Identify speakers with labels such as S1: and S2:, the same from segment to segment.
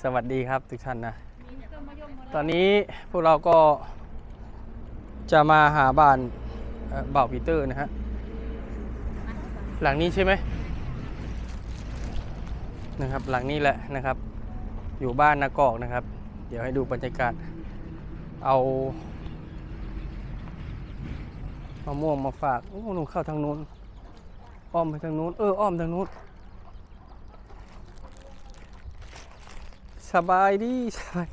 S1: สวัสดีครับทุกท่านนะ ตอนนี้พวกเราก็จะมาหาบ้านเอ่อบ่าวปีเตอร์นะฮะ หลังนี้ใช่ไหมนะครับ หลังนี้แหละนะครับ อยู่บ้านนากอกนะครับ เดี๋ยวให้ดูบรรยากาศ เอามะม่วงมาฝาก โอ้หนูเข้าทางนู้น อ้อมไปทางนู้น เออ อ้อมทางนู้น สบายดีสบาย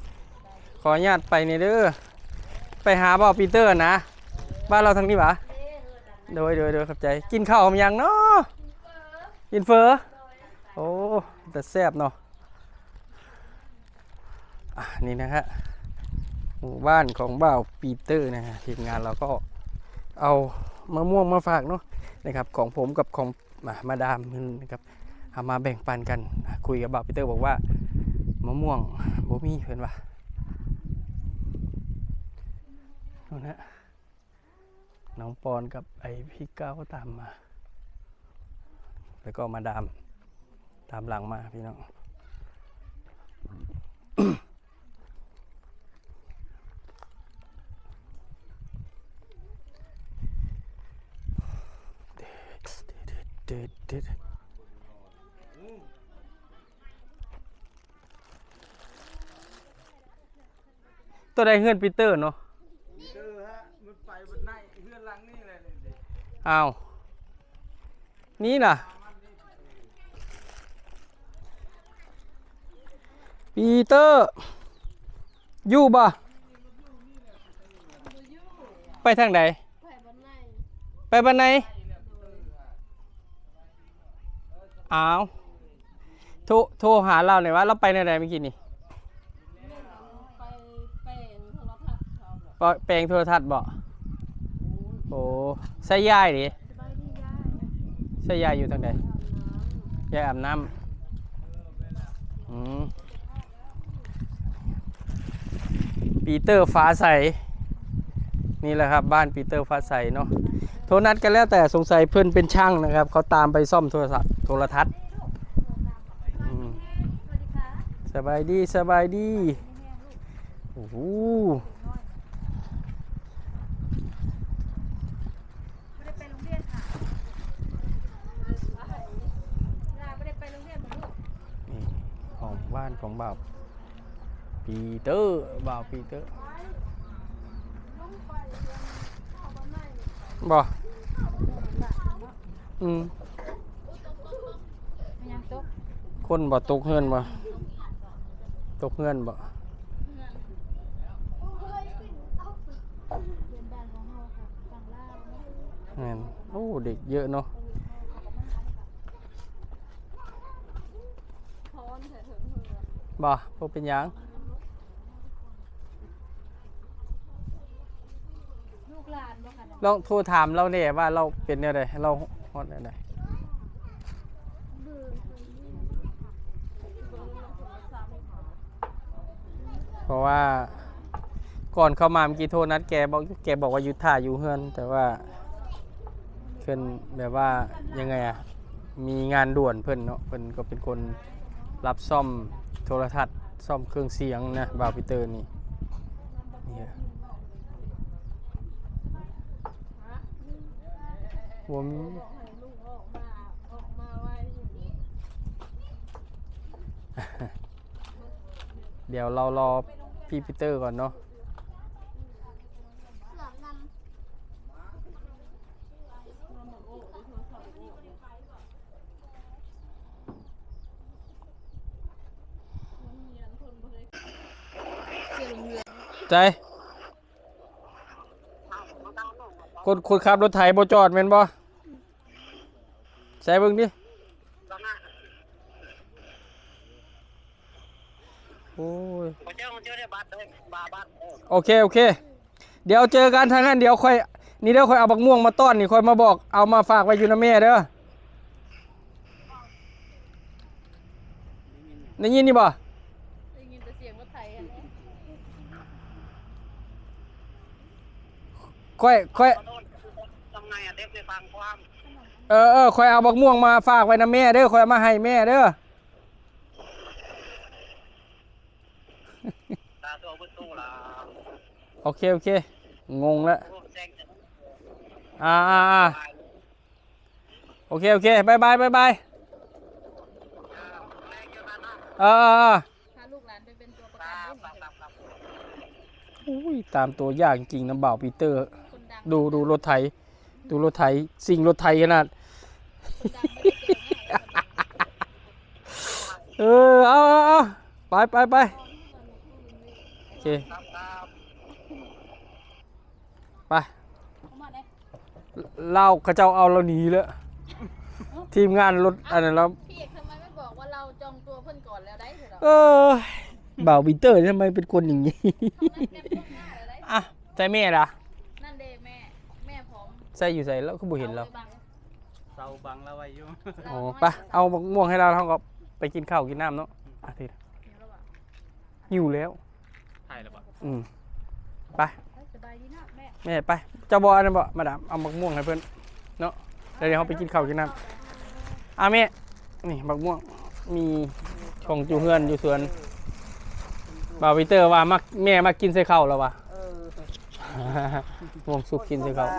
S1: ขออนุญาตไปในเด้อไปหาบ่าวปีเตอร์นะบ้านเราทางนี้ปะโดยโดยโดยขับใจ กินข้าวมยังเนาะกินเฟอโอ้แต่แซ่บเนาะอะนี่นะฮะหมู่บ้านของบ่าวปีเตอร์นะฮะทีมงานเราก็เอามะม่วงมาฝากเนาะนะครับของผมกับของมามาดามนะครับเอามาแบ่งปันกันคุยกับบ่าวปีเตอร์บอกว่า มะม่วงบ่มีเพื่อนว่านู่นฮะน้องปอนกับไอพี่ก้าวก็ตามมา แล้วก็มาดาม ตามหลังมาพี่น้องเด็ดเด็ด ตัวใดเฮือนปีเตอร์เนาะ
S2: เจอฮะมันไปบนในเพื่อนหลังนี่เลยนี่ดิ
S1: อ้าวนี่น่ะ ปีเตอร์ อยู่บ่ไปทางใดไปบ้านไหนอ้าวโทรโทรหาเราหน่อยว่าเราไปในใดเมื่อกี้นี่
S3: ไปเป็นโทรทัศน์เขาบอ ก
S1: ปแปลงโทรทัศน์บ่โอ้ใส่ยายดิ
S3: สายยาย
S1: ใส่ยายอยู่ทางใดยายอาบน้ำอืมปีเตอร์ฟ้าใส นี่แหละครับบ้านปีเตอร์ฟ้าใสเนาะโทรนัดกันแล้วแต่สงสัยเพื่อนเป็นช่างนะครับ เขาตามไปซ่อมโทรศัพท์โทรทัศน์สบายดีสบายดีโอ้โห
S3: ไม่ได้ไปโรงเรียนค่ะยายไม่ได้ไปโรงเรียนเหมือนลูก
S1: นี่ ของบ้านของบ่าวปีเตอร์บ่าวปีเตอร์
S3: ลุงไปเรียนเข้าบ้านใน
S1: บ่อืม
S3: ไม่ยังตก
S1: คนบ่ตกเฮือนบ่ตกเฮือนบ่
S3: เรียนบ้านของเฮาค่ะฝั่งลาวเนาะ
S1: แม่นโอ้เด็กเยอะเนาะ
S3: พรเถิดเถิดเถิด
S1: บ่บ่เป็นหยัง
S3: ลูกหลานบ่ค่ะ
S1: ลองโทรถามเราแหน่ว่าเราเป็นแนวใดเราฮอดแนวใด
S3: ดื้อเบิ่งโทรศัพท์
S1: เพราะว่าก่อนเข้ามาเมื่อกี้โทรนัดแกบอกแกบอกว่าอยู่ท่าอยู่เฮือน แต่ว่าเพิ่นแบบว่ายังไงอะมีงานด่วนเพิ่นเนาะเพิ่นก็เป็นคนรับซ่อมโทรทัศน์ซ่อมเครื่องเสียงนะบาวพิเตอร์นี่นี่อะบ่มี
S3: บอกให้ลูกออกมาออกมาไว้อยู่นี่
S1: เดี๋ยวเรารอพี่ปีเตอร์ก่อนเนาะ ใจคนคนขับรถไถบ่จอดแม่นบ่ใส่เบิ่งดิโอ้ย
S2: ผมเจอผมเจอรเลยบาบัตรเออ
S1: โอเค โอเค เดี๋ยวเจอกันทางนั้นเดี๋ยวค่อย นี่เดี๋ยวค่อยเอาบักม่วงมาต้อนนี่ค่อยมาบอกเอามาฝากไว้อยู่นะแม่เด้อได้ยินนี่บ่
S3: ได้ยินแต่เสียงรถไถอันนี้
S1: ค่อยค่อย
S2: ขอโทษทำไงอะเด็กไปฟังความ
S1: เออเออค่อยเอาบักม่วงมาฝากไว้นะแม่เด้อค่อยเอามาให้แม่เด้อ
S4: ตาตัวประตูละ
S1: โอเคโอเค งงแล้ว
S4: พวกแซงจะ
S1: อ่าอ่าอ่าโอเคโอเคบายบายบายบาย
S4: แรงเยอะมากเนาะ
S1: เออเออเออ
S3: พาลูกหลานไปเป็นตัวประ
S4: ค
S3: กั
S4: รั
S3: น
S4: บ
S3: ด้วย
S4: ครับครับ
S1: อุ้ยตามตัวยากจริงๆนะบ่าวปีเตอร์
S3: คน ดัง
S1: ดูดูรถไถ ดูรถไถ สิ่งรถไถขนาด
S3: คนดังไม่ได้เจอง่ายเลยคนดัง
S1: เออ เอาเอาเอาไปไปไปโอเค
S4: ครับครับ
S1: ไป
S3: เอามาเนี่ย
S1: เล่าเขาเจ้าเอาเราหนีแล้ว ทีมงานรถอันนั้นแล้ว
S3: พี่เอกทำไมไม่บอกว่าเราจองตัวเพิ่นก่อนแล้วได้เถอะ
S1: เออบ่าวปีเตอร์ทำไมเป็นคนอย่างนี้
S3: ทำนั้นแนบล่วงหน้าเลยได้
S1: อะใจแม่ล่ะ
S3: นั่นเดแม่ แม่พร้อม
S1: ใส่อยู่ใส่แล้วก็บ่เห็นเรา
S3: อาไว้บัง
S2: เสาบังแล้วไว้อยู่
S1: อ๋อไปเอามะม่วงให้เราเราก็ไปกินข้าวกินน้ำเนาะอะที
S3: เดี๋ยวเราอะ
S1: หิวแล้ว
S2: ถ่ายแล้วปะ
S1: อืมไป
S3: เอ้ยสบายดีนะแม่
S1: แม่ไปเจ้าบออันนั้นบ่มาดามเอามะม่วงให้เพิ่นเนาะแล้วเดี๋ยวเขาไปกินข้าวกินน้ำอะแม่นี่มะม่วงมีของอยู่เฮือนอยู่สวนบ่าวปีเตอร์ว่ามักแม่มากินใส่ข้าวแล้ววะ
S5: เออ
S1: ม่วงสุกกินใส่ข้าว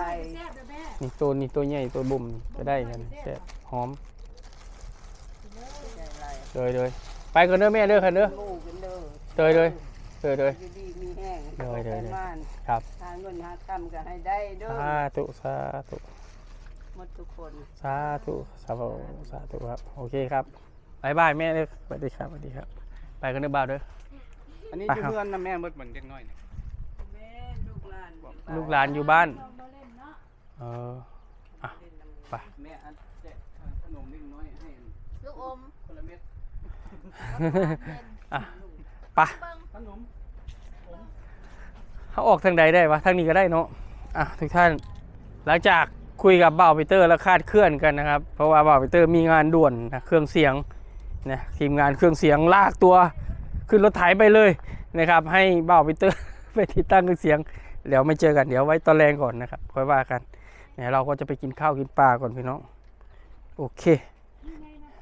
S5: สบาย
S3: แซ่บเด้อแม่
S1: นี่ตัวนี้ตัวใหญ่ตัวบุ่มจะได้กันแซ่บหอม
S5: ใจไร
S1: เลยเลยไปกันเด้อแม่เด้อคันเด้อ
S5: หมู่กันเด้อ
S1: เดยเลยเดยเลย
S5: อยู่ดีมีแห้ง
S1: เด้อเด้อเด้อ
S5: บ้าน
S1: ครับ
S5: ทางเงินหาคำก็ให้ได้เด้อ
S1: สาธุสาธุ
S5: หมดทุกคน
S1: สาธุสาธุสาธุครับโอเคครับบายบายแม่เลยสวัสดีครับสวัสดีครับ ไปกันเด้อบ่าวเด้อ
S2: อันนี้
S1: ไป
S2: อยู่
S1: ครับ
S2: เพื่อนนะแม่เบิดเหมือนเด็กน้อยเนี่ย
S5: แม่ลูกหลาน
S1: ลูกหลานอยู่บ้าน
S3: ลองมาเล่นเนาะ
S1: เออไป
S2: แม่อันแจกขนมเล็กน้อยให้
S3: ลูกอม
S2: คนละเม็ด
S1: อะไป
S3: เบิ้ง
S2: ขนม
S1: เขาออกทางใดได้วะทางนี้ก็ได้เนาะอะทุกท่าน หลังจากคุยกับบ่าวปีเตอร์แล้วคาดเคลื่อนกันนะครับ เพราะว่าบ่าวปีเตอร์มีงานด่วนนะเครื่องเสียงนะทีมงานเครื่องเสียงลากตัวขึ้นรถไถไปเลยนะครับ ให้บ่าวปีเตอร์ไปติดตั้งเครื่องเสียงเดี๋ยวไม่เจอกันเดี๋ยวไว้ตอนแรงก่อนนะครับค่อยว่ากัน เนี่ยเราก็จะไปกินข้าวกินปลาก่อนพี่น้อง โอเค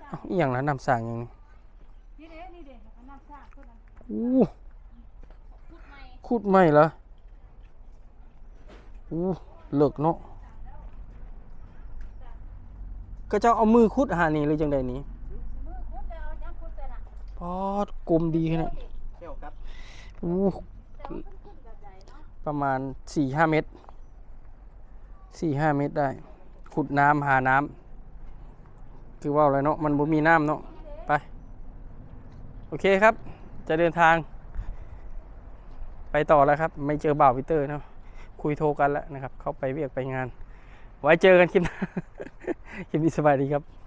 S1: เอ้าอหย่างนั้นนำสั่งอย่างนี้
S3: นี่เด้นี่เด้เอาน้ำสาดคนนั้น
S1: อู้
S3: พูดใหม่
S1: คูดไม่เหรออู้เลิกเนาะก็เจ้าเอามือคุดหานี่เลยจังใดนี้
S3: มือคุดแล้วยังคุดแต่น่ะ
S1: ปอดกลมดีขนาด
S2: เที่ยวครับ
S1: อู้
S3: แต่ว่ามันคุดแบบใหญ่เนาะ
S1: ประมาณสี่ห้าเมตร สี่ห้าเมตรได้ ขุดน้ำหาน้ำคือว่าอะไรเนาะมันบ่มีน้ำเนาะไป โอเคครับ จะเดินทาง ไปต่อแล้วครับ ไม่เจอบ่าววิเตอร์เนาะคุยโทรกันแล้วนะครับ เข้าไปเวียกไปงาน ไว้เจอกันคลิปหน้าคลิปนี้สบายดีครับ